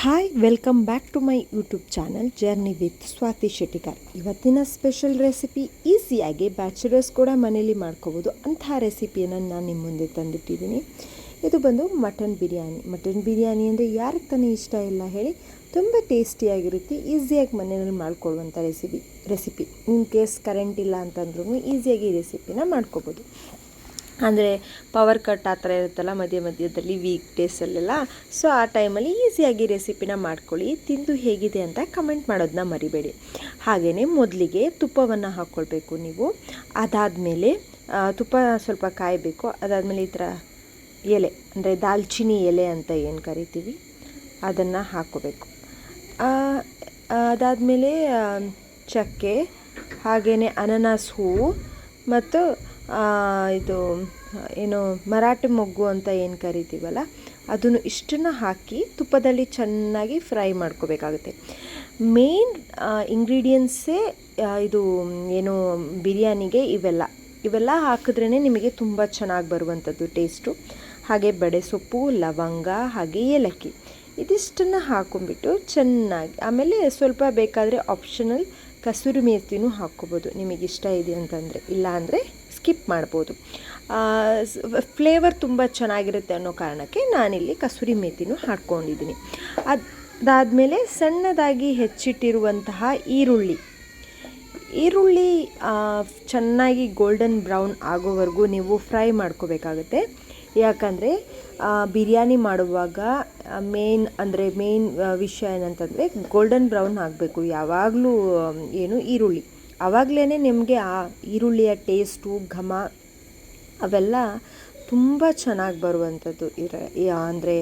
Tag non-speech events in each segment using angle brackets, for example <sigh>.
Hi welcome back to my YouTube channel journey with Swathi Shettigar ಇವತ್ತಿನ special recipe ಈಸಿಯಾಗಿ bachelors ಕೂಡ ಮನೇಲಿ ಮಾಡ್ಕೋಬೋದು ಅಂತಹ ರೆಸಿಪಿಯನ್ನು ನಾನು ನಿಮ್ಮ ಮುಂದೆ ತಂದಿಟ್ಟಿದ್ದೀನಿ. ಇದು ಬಂದು ಮಟನ್ ಬಿರಿಯಾನಿ. ಮಟನ್ ಬಿರಿಯಾನಿ ಅಂದರೆ ಯಾರಿಗೆ ತಾನೇ ಇಷ್ಟ ಇಲ್ಲ ಹೇಳಿ, ತುಂಬ ಟೇಸ್ಟಿಯಾಗಿರುತ್ತೆ ಈಸಿಯಾಗಿ ಮನೆಯಲ್ಲಿ ಮಾಡ್ಕೊಳ್ಳುವಂಥ recipe recipe in case current ಇಲ್ಲ ಅಂತಂದ್ರೂ ಈಸಿಯಾಗಿ ಈ ರೆಸಿಪಿನ ಮಾಡ್ಕೋಬೋದು. ಅಂದರೆ ಪವರ್ ಕಟ್ ಆ ಥರ ಇರುತ್ತಲ್ಲ ಮಧ್ಯ ಮಧ್ಯದಲ್ಲಿ ವೀಕ್ ಡೇಸಲ್ಲೆಲ್ಲ ಸೊ ಆ ಟೈಮಲ್ಲಿ ಈಸಿಯಾಗಿ ರೆಸಿಪಿನ ಮಾಡ್ಕೊಳ್ಳಿ, ತಿಂದು ಹೇಗಿದೆ ಅಂತ ಕಮೆಂಟ್ ಮಾಡೋದನ್ನ ಮರಿಬೇಡಿ. ಹಾಗೆಯೇ ಮೊದಲಿಗೆ ತುಪ್ಪವನ್ನು ಹಾಕ್ಕೊಳ್ಬೇಕು ನೀವು. ಅದಾದಮೇಲೆ ತುಪ್ಪ ಸ್ವಲ್ಪ ಕಾಯಬೇಕು. ಅದಾದಮೇಲೆ ಈ ಥರ ಎಲೆ, ಅಂದರೆ ದಾಲ್ಚಿನ್ನಿ ಎಲೆ ಅಂತ ಏನು ಕರಿತೀವಿ, ಅದನ್ನು ಹಾಕ್ಕೋಬೇಕು ಅದಾದಮೇಲೆ ಚಕ್ಕೆ ಹಾಗೆಯೇ ಅನನಾಸ್ ಹೂವು ಮತ್ತು ಇದು, ಏನು ಮರಾಠಿ ಮೊಗ್ಗು ಅಂತ ಏನು ಕರಿತೀವಲ್ಲ, ಅದನ್ನು ಇಷ್ಟನ್ನು ಹಾಕಿ ತುಪ್ಪದಲ್ಲಿ ಚೆನ್ನಾಗಿ ಫ್ರೈ ಮಾಡ್ಕೋಬೇಕಾಗುತ್ತೆ. ಮೇನ್ ಇಂಗ್ರೀಡಿಯೆಂಟ್ಸೇ ಇದು, ಏನು, ಬಿರಿಯಾನಿಗೆ ಇವೆಲ್ಲ. ಇವೆಲ್ಲ ಹಾಕಿದ್ರೇ ನಿಮಗೆ ತುಂಬ ಚೆನ್ನಾಗಿ ಬರುವಂಥದ್ದು ಟೇಸ್ಟು. ಹಾಗೆ ಬಡೆ ಸೊಪ್ಪು, ಲವಂಗ, ಹಾಗೆ ಏಲಕ್ಕಿ. ಇದಿಷ್ಟನ್ನು ಹಾಕೊಂಡ್ಬಿಟ್ಟು ಚೆನ್ನಾಗಿ, ಆಮೇಲೆ ಸ್ವಲ್ಪ ಬೇಕಾದರೆ ಆಪ್ಷನಲ್ ಕಸೂರಿ ಮೇಥಿನೂ ಹಾಕ್ಕೋಬೋದು. ನಿಮಗೆ ಇಷ್ಟ ಇದೆ ಅಂತಂದರೆ, ಇಲ್ಲ ಅಂದರೆ ಸ್ಕಿಪ್ ಮಾಡ್ಬೋದು. ಫ್ಲೇವರ್ ತುಂಬ ಚೆನ್ನಾಗಿರುತ್ತೆ ಅನ್ನೋ ಕಾರಣಕ್ಕೆ ನಾನಿಲ್ಲಿ ಕಸೂರಿ ಮೇಥಿನೂ ಹಾಕ್ಕೊಂಡಿದ್ದೀನಿ. ಅದಾದಮೇಲೆ ಸಣ್ಣದಾಗಿ ಹೆಚ್ಚಿಟ್ಟಿರುವಂತಹ ಈರುಳ್ಳಿ. ಈರುಳ್ಳಿ ಚೆನ್ನಾಗಿ ಗೋಲ್ಡನ್ ಬ್ರೌನ್ ಆಗೋವರೆಗೂ ನೀವು ಫ್ರೈ ಮಾಡ್ಕೋಬೇಕಾಗುತ್ತೆ. ಯಾಕಂದರೆ ಬಿರಿಯಾನಿ ಮಾಡುವಾಗ ಮೇನ್ ಅಂದರೆ ಮೇನ್ ವಿಷಯ ಏನಂತಂದರೆ ಗೋಲ್ಡನ್ ಬ್ರೌನ್ ಆಗಬೇಕು ಯಾವಾಗಲೂ ಏನು ಈರುಳ್ಳಿ. ಆವಾಗಲೇ ನಿಮಗೆ ಆ ಈರುಳ್ಳಿಯ ಟೇಸ್ಟು ಘಮ ಅವೆಲ್ಲ ತುಂಬ ಚೆನ್ನಾಗಿ ಬರುವಂಥದ್ದು ಇರ ಅಂದರೆ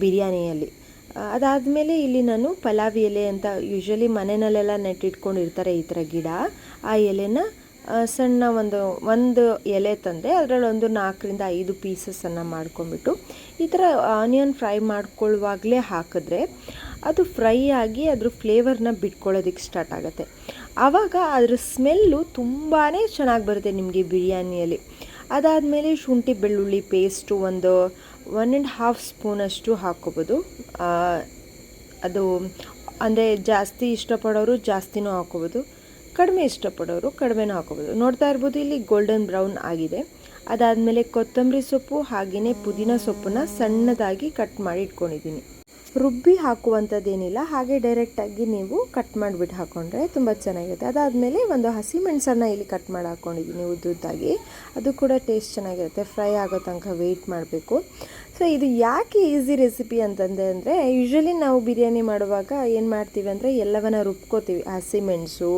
ಬಿರಿಯಾನಿಯಲ್ಲಿ. ಅದಾದಮೇಲೆ ಇಲ್ಲಿ ನಾನು ಪಲಾವ್ ಎಲೆ ಅಂತ ಯೂಶ್ವಲಿ ಮನೆಯಲ್ಲೆಲ್ಲ ನೆಟ್ಟಿಟ್ಕೊಂಡಿರ್ತಾರೆ ಈ ಥರ ಗಿಡ. ಆ ಎಲೆನ ಸಣ್ಣ ಒಂದು ಒಂದು ಎಲೆ ತಂದೆ. ಅದರಲ್ಲಿ ಒಂದು ನಾಲ್ಕರಿಂದ ಐದು ಪೀಸಸನ್ನು ಮಾಡ್ಕೊಂಬಿಟ್ಟು ಈ ಥರ ಆನಿಯನ್ ಫ್ರೈ ಮಾಡ್ಕೊಳ್ಳುವಾಗಲೇ ಹಾಕಿದ್ರೆ ಅದು ಫ್ರೈ ಆಗಿ ಅದ್ರ ಫ್ಲೇವರ್ನ ಬಿಟ್ಕೊಳ್ಳೋದಕ್ಕೆ ಸ್ಟಾರ್ಟ್ ಆಗುತ್ತೆ. ಆವಾಗ ಅದ್ರ ಸ್ಮೆಲ್ಲು ತುಂಬಾ ಚೆನ್ನಾಗಿ ಬರುತ್ತೆ ನಿಮಗೆ ಬಿರಿಯಾನಿಯಲ್ಲಿ. ಅದಾದಮೇಲೆ ಶುಂಠಿ ಬೆಳ್ಳುಳ್ಳಿ ಪೇಸ್ಟು ಒಂದು ಒನ್ ಆ್ಯಂಡ್ ಹಾಫ್ ಸ್ಪೂನಷ್ಟು ಹಾಕ್ಕೋಬೋದು. ಅದು, ಅಂದರೆ ಜಾಸ್ತಿ ಇಷ್ಟಪಡೋರು ಜಾಸ್ತಿನೂ ಹಾಕ್ಕೋಬೋದು. ಕಡಿಮೆ ಇಷ್ಟಪಡೋರು ಕಡಿಮೆನೂ ಹಾಕೋಬೋದು. ನೋಡ್ತಾ ಇರ್ಬೋದು ಇಲ್ಲಿ ಗೋಲ್ಡನ್ ಬ್ರೌನ್ ಆಗಿದೆ. ಅದಾದಮೇಲೆ ಕೊತ್ತಂಬರಿ ಸೊಪ್ಪು, ಹಾಗೆಯೇ ಪುದೀನ ಸೊಪ್ಪನ್ನ ಸಣ್ಣದಾಗಿ ಕಟ್ ಮಾಡಿ ಇಟ್ಕೊಂಡಿದ್ದೀನಿ. ರುಬ್ಬಿ ಹಾಕುವಂಥದ್ದೇನಿಲ್ಲ, ಹಾಗೆ ಡೈರೆಕ್ಟಾಗಿ ನೀವು ಕಟ್ ಮಾಡಿಬಿಟ್ಟು ಹಾಕ್ಕೊಂಡ್ರೆ ತುಂಬ ಚೆನ್ನಾಗಿರುತ್ತೆ. ಅದಾದಮೇಲೆ ಒಂದು ಹಸಿ ಮೆಣಸನ್ನು ಇಲ್ಲಿ ಕಟ್ ಮಾಡಿ ಹಾಕ್ಕೊಂಡಿದ್ದೀನಿ ಉದ್ದುದ್ದಾಗಿ. ಅದು ಕೂಡ ಟೇಸ್ಟ್ ಚೆನ್ನಾಗಿರುತ್ತೆ. ಫ್ರೈ ಆಗೋ ತನಕ ವೆಯ್ಟ್ ಮಾಡಬೇಕು. ಸೊ ಇದು ಯಾಕೆ ಈಸಿ ರೆಸಿಪಿ ಅಂತಂದೆ ಅಂದರೆ ಯೂಶ್ವಲಿ ನಾವು ಬಿರಿಯಾನಿ ಮಾಡುವಾಗ ಏನು ಮಾಡ್ತೀವಿ ಅಂದರೆ, ಎಲ್ಲವನ್ನ ರುಬ್ಕೋತೀವಿ. ಹಸಿಮೆಣಸು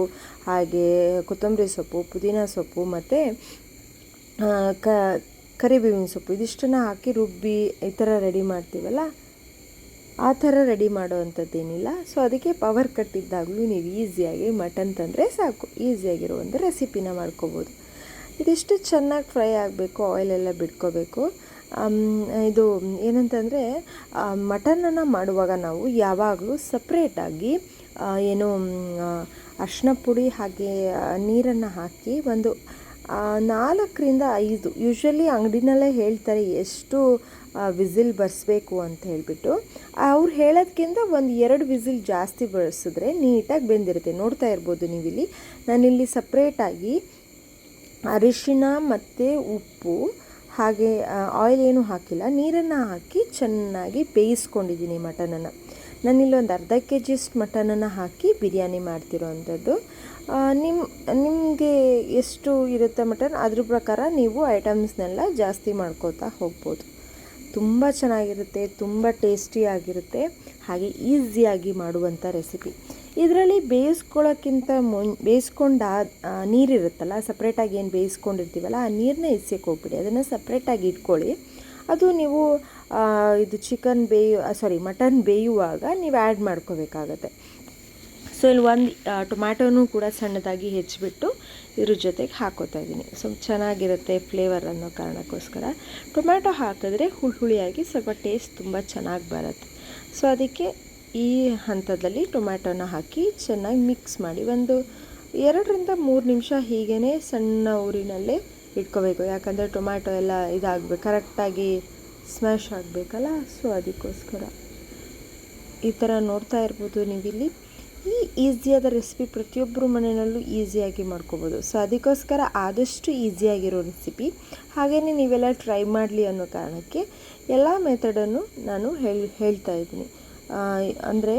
ಹಾಗೆ ಕೊತ್ತಂಬರಿ ಸೊಪ್ಪು, ಪುದೀನ ಸೊಪ್ಪು, ಮತ್ತು ಕ, ಕರಿಬೇವಿನ ಸೊಪ್ಪು, ಇದಿಷ್ಟನ್ನು ಹಾಕಿ ರುಬ್ಬಿ ಈ ಥರ ರೆಡಿ ಮಾಡ್ತೀವಲ್ಲ ಆ ಥರ ರೆಡಿ ಮಾಡೋ ಅಂಥದ್ದೇನಿಲ್ಲ ಸೊ ಅದಕ್ಕೆ ಪವರ್ ಕಟ್ ಇದ್ದಾಗಲೂ ನೀವು ಈಸಿಯಾಗಿ ಮಟನ್ ತಂದರೆ ಸಾಕು. ಈಸಿಯಾಗಿರೋ ಒಂದು ರೆಸಿಪಿನ ಮಾಡ್ಕೋಬೋದು. ಇದಿಷ್ಟು ಚೆನ್ನಾಗಿ ಫ್ರೈ ಆಗಬೇಕು ಆಯಿಲೆಲ್ಲ ಬಿಟ್ಕೋಬೇಕು. ಇದು ಏನಂತಂದರೆ ಮಟನನ್ನು ಮಾಡುವಾಗ ನಾವು ಯಾವಾಗಲೂ ಸಪ್ರೇಟಾಗಿ ಏನು ಅರ್ಶಿನ ಪುಡಿ ಹಾಗೆ ನೀರನ್ನು ಹಾಕಿ ಒಂದು ನಾಲ್ಕರಿಂದ ಐದು ಯೂಶ್ವಲಿ ಅಂಗಡಿನಲ್ಲೇ ಹೇಳ್ತಾರೆ ಎಷ್ಟು ವಿಸಿಲ್ ಬರ್ಸ್ಬೇಕು ಅಂತ ಹೇಳಿಬಿಟ್ಟು ಅವ್ರು ಹೇಳೋದಕ್ಕಿಂತ ಒಂದು ಎರಡು ವಿಸಿಲ್ ಜಾಸ್ತಿ ಬಳಸಿದ್ರೆ ನೀಟಾಗಿ ಬೆಂದಿರುತ್ತೆ. ನೋಡ್ತಾ ಇರ್ಬೋದು ನೀವಿಲ್ಲಿ. ನಾನಿಲ್ಲಿ ಸಪ್ರೇಟಾಗಿ ಅರಿಶಿನ ಮತ್ತು ಉಪ್ಪು, ಹಾಗೆ ಆಯಿಲ್ ಏನೂ ಹಾಕಿಲ್ಲ. ನೀರನ್ನು ಹಾಕಿ ಚೆನ್ನಾಗಿ ಬೇಯಿಸ್ಕೊಂಡಿದ್ದೀನಿ ಮಟನನ್ನು. ನಾನಿಲ್ಲಿ ಒಂದು ಅರ್ಧ ಕೆ ಜಿಯಷ್ಟು ಮಟನನ್ನು ಹಾಕಿ ಬಿರಿಯಾನಿ ಮಾಡ್ತಿರೋ ಅಂಥದ್ದು ನಿಮ್ಮ ನಿಮಗೆ ಎಷ್ಟು ಇರುತ್ತೆ ಮಟನ್? ಅದ್ರ ಪ್ರಕಾರ ನೀವು ಐಟಮ್ಸ್ನೆಲ್ಲ ಜಾಸ್ತಿ ಮಾಡ್ಕೋತಾ ಹೋಗ್ಬೋದು. ತುಂಬ ಚೆನ್ನಾಗಿರುತ್ತೆ, ತುಂಬ ಟೇಸ್ಟಿಯಾಗಿರುತ್ತೆ ಹಾಗೆ ಈಸಿಯಾಗಿ ಮಾಡುವಂಥ ರೆಸಿಪಿ ಇದರಲ್ಲಿ ಬೇಯಿಸ್ಕೊಳ್ಳೋಕ್ಕಿಂತ ಮುನ್, ಬೇಯಿಸ್ಕೊಂಡ ನೀರಿರುತ್ತಲ್ಲ ಸಪ್ರೇಟಾಗಿ ಏನು ಬೇಯಿಸ್ಕೊಂಡಿರ್ತೀವಲ್ಲ, ಆ ನೀರನ್ನ ಎಸ್ಯಕ್ಕೆ ಹೋಗ್ಬಿಡಿ. ಅದನ್ನು ಸಪ್ರೇಟಾಗಿ ಇಟ್ಕೊಳ್ಳಿ. ಅದು ನೀವು ಇದು ಚಿಕನ್ ಬೇಯು ಸಾರಿ ಮಟನ್ ಬೇಯುವಾಗ ನೀವು ಆ್ಯಡ್ ಮಾಡ್ಕೋಬೇಕಾಗತ್ತೆ. ಸೊ ಇಲ್ಲಿ ಒಂದು ಟೊಮ್ಯಾಟೋನು ಕೂಡ ಸಣ್ಣದಾಗಿ ಹೆಚ್ಚಿಬಿಟ್ಟು ಇದ್ರ ಜೊತೆಗೆ ಹಾಕೋತಾ ಇದ್ದೀನಿ. ಸೊ ಚೆನ್ನಾಗಿರುತ್ತೆ ಫ್ಲೇವರ್ ಅನ್ನೋ ಕಾರಣಕ್ಕೋಸ್ಕರ. ಟೊಮ್ಯಾಟೊ ಹಾಕಿದ್ರೆ ಹುಳಿ ಹುಳಿಯಾಗಿ ಸ್ವಲ್ಪ ಟೇಸ್ಟ್ ತುಂಬ ಚೆನ್ನಾಗಿ ಬರುತ್ತೆ. ಸೊ ಅದಕ್ಕೆ ಈ ಹಂತದಲ್ಲಿ ಟೊಮ್ಯಾಟೋನ ಹಾಕಿ ಚೆನ್ನಾಗಿ ಮಿಕ್ಸ್ ಮಾಡಿ ಒಂದು ಎರಡರಿಂದ ಮೂರು ನಿಮಿಷ ಹೀಗೇ ಸಣ್ಣ ಊರಿನಲ್ಲೇ ಇಟ್ಕೋಬೇಕು. ಯಾಕಂದರೆ ಟೊಮ್ಯಾಟೊ ಎಲ್ಲ ಇದಾಗಬೇಕು ಕರೆಕ್ಟಾಗಿ ಸ್ಮ್ಯಾಶ್ ಆಗಬೇಕಲ್ಲ ಸೊ ಅದಕ್ಕೋಸ್ಕರ. ಈ ಥರ ನೋಡ್ತಾ ಇರ್ಬೋದು ನೀವಿಲ್ಲಿ. ಈ ಈಸಿಯಾದ ರೆಸಿಪಿ ಪ್ರತಿಯೊಬ್ಬರು ಮನೆಯಲ್ಲೂ ಈಸಿಯಾಗಿ ಮಾಡ್ಕೋಬೋದು. ಸೊ ಅದಕ್ಕೋಸ್ಕರ ಆದಷ್ಟು ಈಸಿಯಾಗಿರೋ ರೆಸಿಪಿ ಹಾಗೆಯೇ ನೀವೆಲ್ಲ ಟ್ರೈ ಮಾಡಲಿ ಅನ್ನೋ ಕಾರಣಕ್ಕೆ ಎಲ್ಲ ಮೆಥಡನ್ನು ನಾನು ಹೇಳಿ, ಹೇಳ್ತಾ ಇದ್ದೀನಿ. ಅಂದರೆ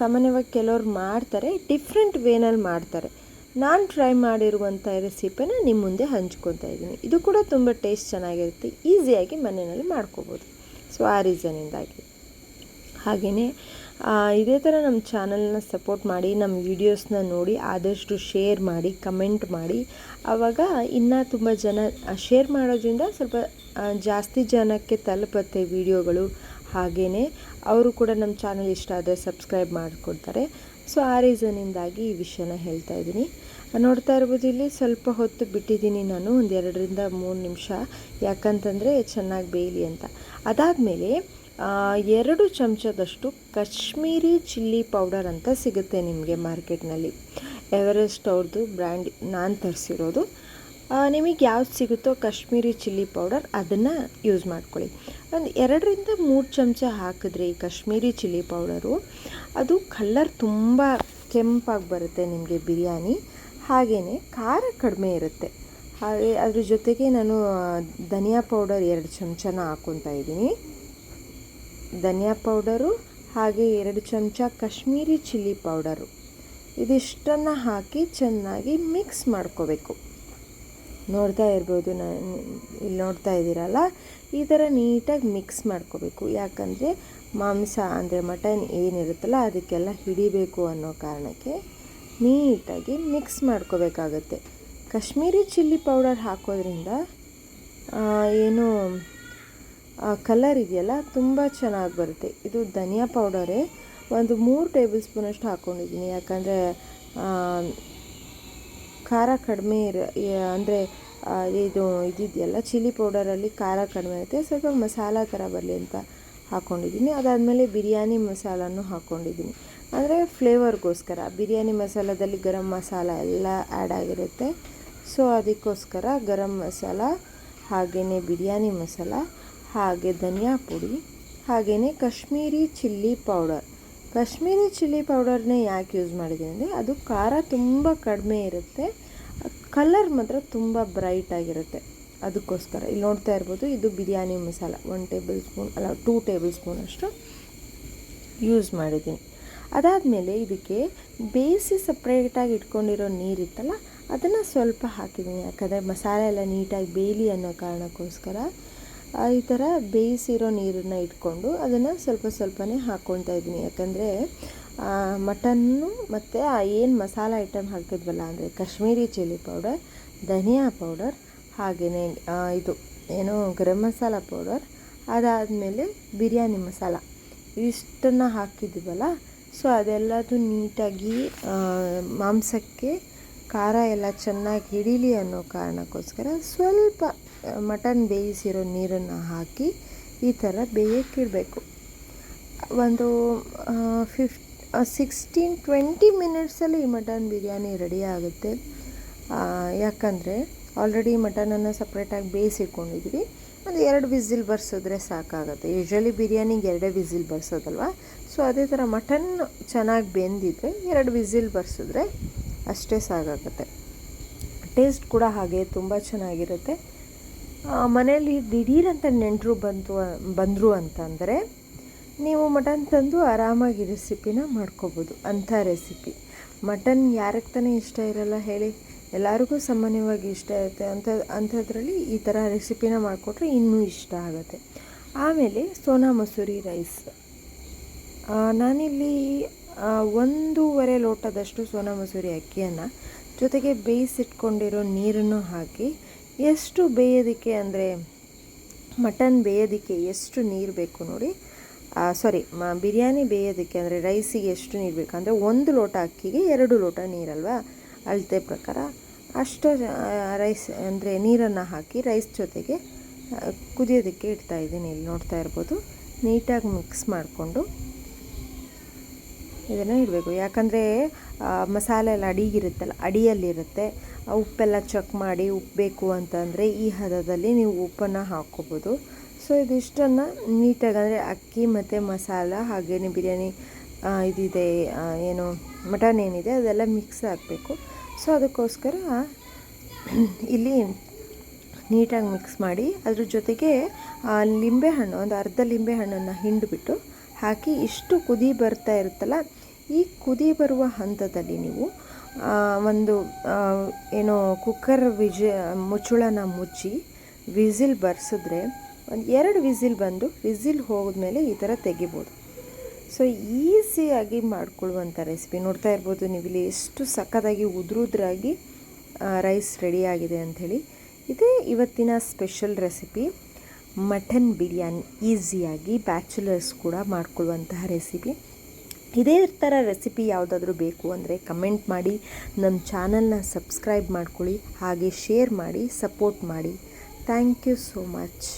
ಸಾಮಾನ್ಯವಾಗಿ ಕೆಲವ್ರು ಮಾಡ್ತಾರೆ ಡಿಫ್ರೆಂಟ್ ವೇನಲ್ಲಿ ಮಾಡ್ತಾರೆ. ನಾನು ಟ್ರೈ ಮಾಡಿರುವಂಥ ರೆಸಿಪಿನ ನಿಮ್ಮ ಮುಂದೆ ಹಂಚ್ಕೊತಾ ಇದ್ದೀನಿ. ಇದು ಕೂಡ ತುಂಬ ಟೇಸ್ಟ್ ಚೆನ್ನಾಗಿರುತ್ತೆ, ಈಸಿಯಾಗಿ ಮನೆಯಲ್ಲಿ ಮಾಡ್ಕೋಬೋದು. ಸೊ ಆ ರೀಸನಿಂದಾಗಿ ಹಾಗೆಯೇ ಇದೇ ಥರ ನಮ್ಮ ಚಾನಲ್ನ ಸಪೋರ್ಟ್ ಮಾಡಿ ನಮ್ಮ ವೀಡಿಯೋಸ್ನ ನೋಡಿ, ಆದಷ್ಟು ಶೇರ್ ಮಾಡಿ ಕಮೆಂಟ್ ಮಾಡಿ. ಆವಾಗ ಇನ್ನೂ ತುಂಬ ಜನ ಶೇರ್ ಮಾಡೋದ್ರಿಂದ ಸ್ವಲ್ಪ ಜಾಸ್ತಿ ಜನಕ್ಕೆ ತಲುಪತ್ತೆ ವಿಡಿಯೋಗಳು ಹಾಗೇ ಅವರು ಕೂಡ ನಮ್ಮ ಚಾನಲ್ ಇಷ್ಟ ಆದರೆ ಸಬ್ಸ್ಕ್ರೈಬ್ ಮಾಡಿಕೊಡ್ತಾರೆ. ಸೊ ಆ ರೀಸನಿಂದಾಗಿ ಈ ವಿಷಯನ ಹೇಳ್ತಾ ಇದ್ದೀನಿ. ನೋಡ್ತಾ ಇರ್ಬೋದು, ಇಲ್ಲಿ ಸ್ವಲ್ಪ ಹೊತ್ತು ಬಿಟ್ಟಿದ್ದೀನಿ ನಾನು, ಒಂದು ಎರಡರಿಂದ ಮೂರು ನಿಮಿಷ. ಯಾಕಂತಂದರೆ ಚೆನ್ನಾಗಿ ಬೇಯಲಿ ಅಂತ. ಅದಾದಮೇಲೆ ಎರಡು ಚಮಚದಷ್ಟು ಕಾಶ್ಮೀರಿ ಚಿಲ್ಲಿ ಪೌಡರ್ ಅಂತ ಸಿಗುತ್ತೆ ನಿಮಗೆ ಮಾರ್ಕೆಟ್ನಲ್ಲಿ. ಎವರೆಸ್ಟ್ ಅವ್ರದ್ದು ಬ್ರ್ಯಾಂಡ್ ನಾನು ತರಿಸಿರೋದು. ನಿಮಗೆ ಯಾವ್ದು ಸಿಗುತ್ತೋ ಕಾಶ್ಮೀರಿ ಚಿಲ್ಲಿ ಪೌಡರ್ ಅದನ್ನು ಯೂಸ್ ಮಾಡ್ಕೊಳ್ಳಿ. ಒಂದು ಎರಡರಿಂದ ಮೂರು ಚಮಚ ಹಾಕಿದ್ರೆ ಈ ಕಾಶ್ಮೀರಿ ಚಿಲ್ಲಿ ಪೌಡರು, ಅದು ಕಲ್ಲರ್ ತುಂಬ ಕೆಂಪಾಗಿ ಬರುತ್ತೆ ನಿಮಗೆ ಬಿರಿಯಾನಿ. ಹಾಗೆಯೇ ಖಾರ ಕಡಿಮೆ ಇರುತ್ತೆ. ಹಾಗೆ ಅದ್ರ ಜೊತೆಗೆ ನಾನು ಧನಿಯಾ ಪೌಡರ್ ಎರಡು ಚಮಚನ ಹಾಕ್ಕೊತಾ ಇದ್ದೀನಿ. ಧನಿಯಾ ಪೌಡರು ಹಾಗೆ ಎರಡು ಚಮಚ ಕಾಶ್ಮೀರಿ ಚಿಲ್ಲಿ ಪೌಡರು. ಇದಿಷ್ಟನ್ನು ಹಾಕಿ ಚೆನ್ನಾಗಿ ಮಿಕ್ಸ್ ಮಾಡ್ಕೋಬೇಕು. ನೋಡ್ತಾ ಇರ್ಬೋದು ನಾನು ಇಲ್ಲಿ ನೋಡ್ತಾ ಇದ್ದೀರಲ್ಲ? ಈ ಥರ ನೀಟಾಗಿ ಮಿಕ್ಸ್ ಮಾಡ್ಕೋಬೇಕು. ಯಾಕಂದರೆ ಮಾಂಸ ಅಂದರೆ ಮಟನ್ ಏನಿರುತ್ತಲ್ಲ, ಅದಕ್ಕೆಲ್ಲ ಹಿಡಿಬೇಕು ಅನ್ನೋ ಕಾರಣಕ್ಕೆ ನೀಟಾಗಿ ಮಿಕ್ಸ್ ಮಾಡ್ಕೋಬೇಕಾಗತ್ತೆ. ಕಾಶ್ಮೀರಿ ಚಿಲ್ಲಿ ಪೌಡರ್ ಹಾಕೋದ್ರಿಂದ ಏನು ಕಲರ್ ಇದೆಯಲ್ಲ, ತುಂಬ ಚೆನ್ನಾಗಿ ಬರುತ್ತೆ. ಇದು ಧನಿಯಾ ಪೌಡರೇ. ಒಂದು ಮೂರು ಟೇಬಲ್ ಸ್ಪೂನಷ್ಟು ಹಾಕ್ಕೊಂಡಿದ್ದೀನಿ ಯಾಕಂದರೆ ಖಾರ ಕಡಿಮೆ ಇರ ಅಂದರೆ ಇದು, ಇದಿದೆಯಲ್ಲ ಚಿಲ್ಲಿ ಪೌಡರಲ್ಲಿ ಖಾರ ಕಡಿಮೆ ಇರುತ್ತೆ. ಸ್ವಲ್ಪ ಮಸಾಲ ಥರ ಬರಲಿ ಅಂತ ಹಾಕ್ಕೊಂಡಿದ್ದೀನಿ ಅದಾದಮೇಲೆ ಬಿರಿಯಾನಿ ಮಸಾಲನೂ ಹಾಕ್ಕೊಂಡಿದ್ದೀನಿ ಅಂದರೆ ಫ್ಲೇವರ್ಗೋಸ್ಕರ ಬಿರಿಯಾನಿ ಮಸಾಲದಲ್ಲಿ ಗರಂ ಮಸಾಲ ಎಲ್ಲ ಆ್ಯಡ್ ಆಗಿರುತ್ತೆ. ಸೊ ಅದಕ್ಕೋಸ್ಕರ ಗರಂ ಮಸಾಲ ಹಾಗೆಯೇ ಬಿರಿಯಾನಿ ಮಸಾಲ ಹಾಗೆ ಧನಿಯಾ ಪುಡಿ ಹಾಗೆಯೇ Kashmiri chilli powder. Kashmiri chilli ಪೌಡರ್ನೇ ಯಾಕೆ ಯೂಸ್ ಮಾಡಿದ್ದೀನಿ ಅಂದರೆ, ಅದು ಖಾರ ತುಂಬ ಕಡಿಮೆ ಇರುತ್ತೆ. ಕಲರ್ ಮಾತ್ರ ತುಂಬ ಬ್ರೈಟ್ ಆಗಿರುತ್ತೆ. ಅದಕ್ಕೋಸ್ಕರ. ಇಲ್ಲಿ ನೋಡ್ತಾ ಇರ್ಬೋದು, ಇದು biryani masala. One tablespoon, ಅಲ್ಲ, ಟೂ ಟೇಬಲ್ ಸ್ಪೂನ್ ಅಷ್ಟು ಯೂಸ್ ಮಾಡಿದ್ದೀನಿ. ಅದಾದಮೇಲೆ ಇದಕ್ಕೆ ಬೇಯಿಸಿ ಸಪ್ರೇಟಾಗಿ ಇಟ್ಕೊಂಡಿರೋ ನೀರಿತ್ತಲ್ಲ, ಅದನ್ನು ಸ್ವಲ್ಪ ಹಾಕಿದ್ದೀನಿ. ಯಾಕಂದರೆ ಮಸಾಲೆ ಎಲ್ಲ ನೀಟಾಗಿ ಬೇಯಲಿ ಅನ್ನೋ ಕಾರಣಕ್ಕೋಸ್ಕರ ಈ ಥರ ಬೇಯಿಸಿರೋ ನೀರನ್ನು ಇಟ್ಕೊಂಡು ಅದನ್ನು ಸ್ವಲ್ಪ ಸ್ವಲ್ಪನೇ ಹಾಕ್ಕೊಳ್ತಾ ಇದ್ದೀನಿ. ಯಾಕಂದರೆ ಮಟನ್ನು ಮತ್ತು ಆ ಏನು ಮಸಾಲ ಐಟಮ್ ಹಾಕಿದ್ವಲ್ಲ ಅಂದರೆ ಕಾಶ್ಮೀರಿ ಚಿಲ್ಲಿ ಪೌಡರ್, ಧನಿಯಾ ಪೌಡರ್ ಹಾಗೆಯೇ ಇದು ಏನು ಗರಂ ಮಸಾಲ ಪೌಡರ್, ಅದಾದಮೇಲೆ ಬಿರಿಯಾನಿ ಮಸಾಲ ಇಷ್ಟನ್ನು ಹಾಕಿದ್ದೀವಲ್ಲ ಸೊ ಅದೆಲ್ಲದು ನೀಟಾಗಿ ಮಾಂಸಕ್ಕೆ ಖಾರ ಎಲ್ಲ ಚೆನ್ನಾಗಿ ಹಿಡೀಲಿ ಅನ್ನೋ ಕಾರಣಕ್ಕೋಸ್ಕರ ಸ್ವಲ್ಪ ಮಟನ್ ಬೇಯಿಸಿರೋ ನೀರನ್ನು ಹಾಕಿ ಈ ಥರ ಬೇಯಕ್ಕಿಡಬೇಕು ಒಂದು ಫಿಫ್ ಸಿಕ್ಸ್ಟೀನ್, ಟ್ವೆಂಟಿ ಮಿನಿಟ್ಸಲ್ಲಿ ಈ ಮಟನ್ ಬಿರಿಯಾನಿ ರೆಡಿ ಆಗುತ್ತೆ. ಯಾಕಂದರೆ ಆಲ್ರೆಡಿ ಮಟನನ್ನು ಸಪ್ರೇಟಾಗಿ ಬೇಯಿಸಿಟ್ಕೊಂಡಿದ್ವಿ ಒಂದು ಎರಡು ವಿಸಿಲ್ ಬರ್ಸಿದ್ರೆ ಸಾಕಾಗುತ್ತೆ. ಯೂಶ್ವಲಿ ಬಿರಿಯಾನಿಗೆ ಎರಡೇ ವಿಸಿಲ್ ಬರ್ಸೋದಲ್ವ? ಸೊ, ಅದೇ ಥರ ಮಟನ್ ಚೆನ್ನಾಗಿ ಬೆಂದಿದ್ರೆ ಎರಡು ವಿಸಿಲ್ ಬರ್ಸಿದ್ರೆ ಅಷ್ಟೇ ಸಾಕಾಗುತ್ತೆ. ಟೇಸ್ಟ್ ಕೂಡ ಹಾಗೆ ತುಂಬ ಚೆನ್ನಾಗಿರುತ್ತೆ. ಮನೆಯಲ್ಲಿ ದಿಢೀರಂತ ನೆಂಟರು ಬಂತು, ಬಂದರು ಅಂತಂದರೆ ನೀವು ಮಟನ್ ತಂದು ಆರಾಮಾಗಿ ರೆಸಿಪಿನ ಮಾಡ್ಕೋಬೋದು, ಅಂಥ ರೆಸಿಪಿ. ಮಟನ್ ಯಾರಿಗೆ ತಾನೇ ಇಷ್ಟ ಇರಲ್ಲ ಹೇಳಿ, ಎಲ್ಲರಿಗೂ ಸಾಮಾನ್ಯವಾಗಿ ಇಷ್ಟ ಇರುತ್ತೆ ಅಂಥ ಅಂಥದ್ರಲ್ಲಿ ಈ ಥರ ರೆಸಿಪಿನ ಮಾಡಿಕೊಟ್ರೆ ಇನ್ನೂ ಇಷ್ಟ ಆಗುತ್ತೆ. ಆಮೇಲೆ ಸೋನಾ ಮಸೂರಿ ರೈಸ್. ನಾನಿಲ್ಲಿ ಒಂದೂವರೆ ಲೋಟದಷ್ಟು ಸೋನಾ ಮಸೂರಿ ಅಕ್ಕಿಯನ್ನು ಜೊತೆಗೆ ಬೇಯಿಸಿಟ್ಕೊಂಡಿರೋ ನೀರನ್ನು ಹಾಕಿ ಎಷ್ಟು ಬೇಯೋದಕ್ಕೆ ಅಂದರೆ, ಮಟನ್ ಬೇಯೋದಕ್ಕೆ ಎಷ್ಟು ನೀರು ಬೇಕು ನೋಡಿ. ಸಾರಿ ಮ, ಬಿರಿಯಾನಿ ಬೇಯೋದಕ್ಕೆ ಅಂದರೆ ರೈಸಿಗೆ ಎಷ್ಟು ನೀರು ಬೇಕು ಅಂದರೆ ಒಂದು ಲೋಟ ಅಕ್ಕಿಗೆ ಎರಡು ಲೋಟ ನೀರಲ್ವಾ? ಅಳತೆ ಪ್ರಕಾರ ಅಷ್ಟು ರೈಸ್ ಅಂದರೆ ನೀರನ್ನು ಹಾಕಿ ರೈಸ್ ಜೊತೆಗೆ ಕುದಿಯೋದಕ್ಕೆ ಇಡ್ತಾ ಇದ್ದೀನಿ. ಇಲ್ಲಿ ನೋಡ್ತಾ ಇರ್ಬೋದು. ನೀಟಾಗಿ ಮಿಕ್ಸ್ ಮಾಡಿಕೊಂಡು ಇದನ್ನು ಇಡಬೇಕು. ಯಾಕಂದರೆ ಮಸಾಲೆ ಎಲ್ಲ ಅಡಿಗಿರುತ್ತಲ್ಲ, ಅಡಿಯಲ್ಲಿರುತ್ತೆ. ಉಪ್ಪೆಲ್ಲ ಚೆಕ್ ಮಾಡಿ ಉಪ್ಪು ಅಂತಂದರೆ ಈ ಹದದಲ್ಲಿ ನೀವು ಉಪ್ಪನ್ನು ಹಾಕ್ಕೋಬೋದು. ಸೊ ಇದಿಷ್ಟನ್ನು ನೀಟಾಗಿ ಅಂದರೆ ಅಕ್ಕಿ ಮತ್ತು ಮಸಾಲ ಹಾಗೆಯೇ ಬಿರಿಯಾನಿ ಇದಿದೆ ಏನು ಮಟನ್ ಏನಿದೆ ಅದೆಲ್ಲ ಮಿಕ್ಸ್ ಆಗಬೇಕು ಸೊ ಅದಕ್ಕೋಸ್ಕರ <clears throat> ಇಲ್ಲಿ ನೀಟಾಗಿ ಮಿಕ್ಸ್ ಮಾಡಿ ಅದ್ರ ಜೊತೆಗೆ ಲಿಂಬೆಹಣ್ಣು ಒಂದು ಅರ್ಧ ಲಿಂಬೆಹಣ್ಣನ್ನು ಹಿಂಡಿಬಿಟ್ಟು ಹಾಕಿ ಇಷ್ಟು ಕುದಿ ಬರ್ತಾ ಇರುತ್ತಲ್ಲ, ಈ ಕುದಿ ಬರುವ ಹಂತದಲ್ಲಿ ನೀವು ಒಂದು ಏನು ಕುಕ್ಕರ್ ವಿಜ, ಮುಚ್ಚುಳನ ಮುಚ್ಚಿ ವಿಸಿಲ್ ಬರ್ಸಿದ್ರೆ ಒಂದು ಎರಡು ವಿಸಿಲ್ ಬಂದು ವಿಸಿಲ್ ಹೋದ್ಮೇಲೆ ಈ ಥರ ತೆಗಿಬೋದು. ಸೊ ಈಸಿಯಾಗಿ ಮಾಡ್ಕೊಳ್ಳುವಂಥ ರೆಸಿಪಿ ನೋಡ್ತಾ ಇರ್ಬೋದು ನೀವಿಲ್ಲಿ ಎಷ್ಟು ಸಖತ್ತಾಗಿ ಉದುರುದ್ರಾಗಿ ರೈಸ್ ರೆಡಿಯಾಗಿದೆ ಅಂಥೇಳಿ ಇದೇ ಇವತ್ತಿನ ಸ್ಪೆಷಲ್ ರೆಸಿಪಿ ಮಟನ್ ಬಿರಿಯಾನಿ ಈಸಿಯಾಗಿ ಬ್ಯಾಚುಲರ್ಸ್ ಕೂಡ ಮಾಡ್ಕೊಳ್ಳುವಂತಹ ರೆಸಿಪಿ ಇದೇ ಥರ ರೆಸಿಪಿ ಯಾವುದಾದ್ರೂ ಬೇಕು ಅಂದರೆ ಕಮೆಂಟ್ ಮಾಡಿ, ನಮ್ಮ ಚಾನಲ್ನ ಸಬ್ಸ್ಕ್ರೈಬ್ ಮಾಡ್ಕೊಳ್ಳಿ, ಹಾಗೆ ಶೇರ್ ಮಾಡಿ, ಸಪೋರ್ಟ್ ಮಾಡಿ. Thank you so much.